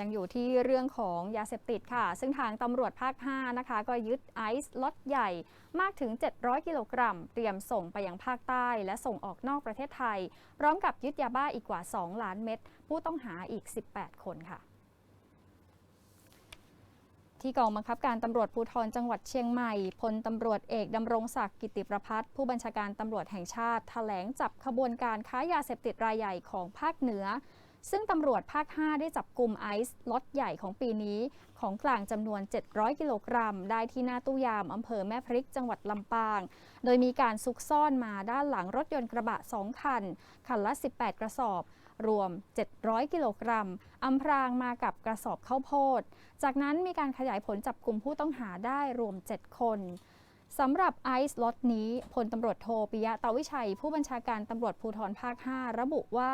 ยังอยู่ที่เรื่องของยาเสพติดค่ะ ซึ่งทางตำรวจภาค 5 นะคะ ก็ยึดไอซ์ล็อตใหญ่มากถึง 700 กิโลกรัม เตรียมส่งไปยังภาคใต้และส่งออกนอกประเทศไทย พร้อมกับยึดยาบ้าอีกกว่า 2 ล้านเม็ด ผู้ต้องหาอีก 18 คนค่ะที่กองบังคับการตำรวจภูธรจังหวัดเชียงใหม่พลตำรวจเอกดำรงศักดิ์กิติประพัฒน์ผู้บัญชาการตำรวจแห่งชาติแถลงจับขบวนการค้ายาเสพติดรายใหญ่ของภาคเหนือ ซึ่งตำรวจภาค 5 ได้จับกลุ่มไอซ์ล็อตใหญ่ของปีนี้ ของกลางจำนวน 700 กิโลกรัม ได้ที่หน้าตู้ยามอำเภอแม่พริกจังหวัดลำปาง โดยมีการซุกซ่อนมาด้านหลังรถยนต์กระบะ 2 คัน คันละ 18 กระสอบ รวม 700 กิโลกรัมอำพรางมากับกระสอบข้าวโพด จากนั้นมีการขยายผลจับกลุ่มผู้ต้องหาได้รวม 7 คน สำหรับไอซ์ล็อตนี้พลตำรวจโทปิยะตาวิชัย ผู้บัญชาการตำรวจภูธรภาค 5 ระบุว่า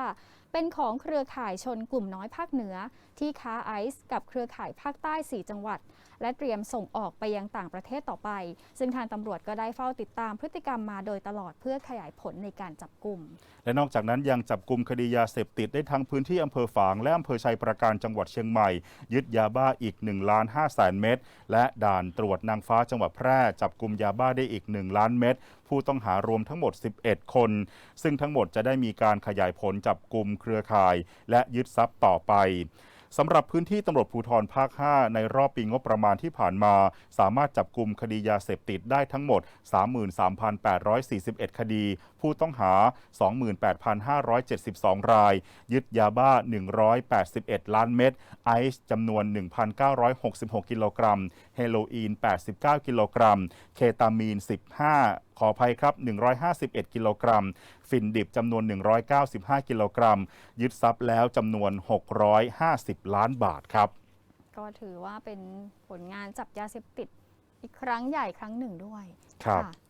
เป็นของเครือข่ายชนกลุ่มน้อยภาคเหนือ ที่ค้าไอซ์กับเครือข่ายภาคใต้ 4 จังหวัด และเตรียมส่งออกไปยังต่างประเทศต่อไป ซึ่งทางตำรวจก็ได้เฝ้าติดตามพฤติกรรมมาโดยตลอดเพื่อขยายผลในการจับกลุ่ม และนอกจากนั้นยังจับกลุ่มคดียาเสพติดได้ทั้งพื้นที่อำเภอฝางและอำเภอชัยประการจังหวัดเชียงใหม่ ยึดยาบ้าอีก1ล้าน5แสนเม็ดและด่านตรวจนางฟ้าจังหวัดแพร่ จับกลุ่มยาบ้าได้อีก 1 ล้านเม็ดผู้ต้องหารวมทั้งหมด 11 คน ซึ่งทั้งหมดจะได้มีการขยายผลจับกลุ่มเครือข่าย และยึดทรัพย์ต่อไป สำหรับพื้นที่ตำรวจภูธรภาค 5 ในรอบปีงบประมาณที่ผ่านมา สามารถจับกลุ่มคดียาเสพติดได้ทั้งหมด 33,841 คดี ผู้ต้องหา 28,572 ราย ยึดยาบ้า 181 ล้านเม็ดไอซ์จำนวน 1,966 กิโลกรัม เฮโรอีน 89 กิโลกรัม เคตามีน 15ขออภัยครับ 151 กิโลกรัมฝิ่นดิบจำนวน 195 กิโลกรัม ยึดทรัพย์แล้วจำนวน 650 ล้านบาทครับ ก็ถือว่าเป็นผลงานจับยาเสพติดอีกครั้งใหญ่ครั้งหนึ่งด้วยครับค่ะ